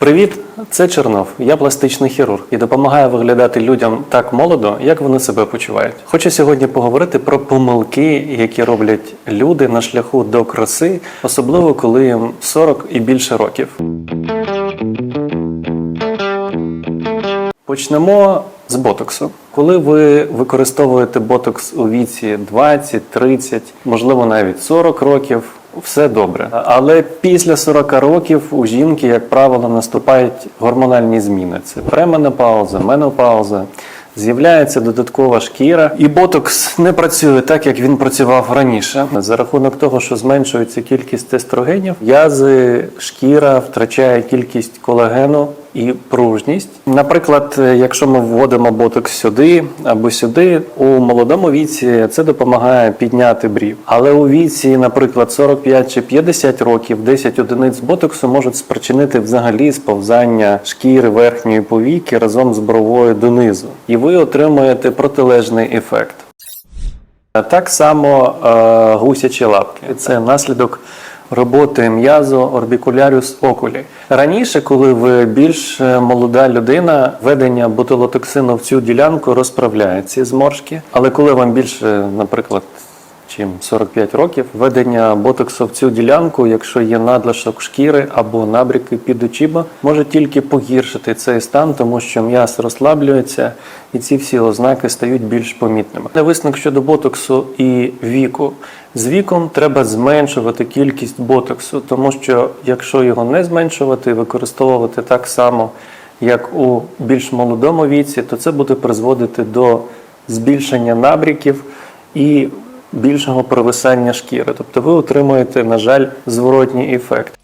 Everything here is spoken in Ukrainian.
Привіт, це Чернов. Я пластичний хірург і допомагаю виглядати людям так молодо, як вони себе почувають. Хочу сьогодні поговорити про помилки, які роблять люди на шляху до краси, особливо коли їм 40 і більше років. Почнемо з ботоксу. Коли ви використовуєте ботокс у віці 20, 30, можливо навіть 40 років, все добре. Але після 40 років у жінки, як правило, наступають гормональні зміни. Це пременопауза, менопауза. З'являється додаткова шкіра, і ботокс не працює так, як він працював раніше. За рахунок того, що зменшується кількість естрогенів, язи, шкіра втрачає кількість колагену і пружність. Наприклад, якщо ми вводимо ботокс сюди або сюди, у молодому віці це допомагає підняти брів. Але у віці, наприклад, 45 чи 50 років, 10 одиниць ботоксу можуть спричинити взагалі сповзання шкіри верхньої повіки разом з бровою донизу, і ви отримуєте протилежний ефект. Так само е, гусячі лапки. Це наслідок роботи м'язу орбікуляріус окулі. Раніше, коли ви більш е, молода людина, введення ботулотоксину в цю ділянку розправляє ці зморшки. Але коли вам більше, наприклад, чим 45 років, введення ботоксу в цю ділянку, якщо є надлишок шкіри або набряки під очима, може тільки погіршити цей стан, тому що м'яз розслаблюється і ці всі ознаки стають більш помітними. Висновок щодо ботоксу і віку. З віком треба зменшувати кількість ботоксу, тому що якщо його не зменшувати, використовувати так само, як у більш молодому віці, то це буде призводити до збільшення набріків і більшого провисання шкіри. Тобто ви отримуєте, на жаль, зворотній ефект.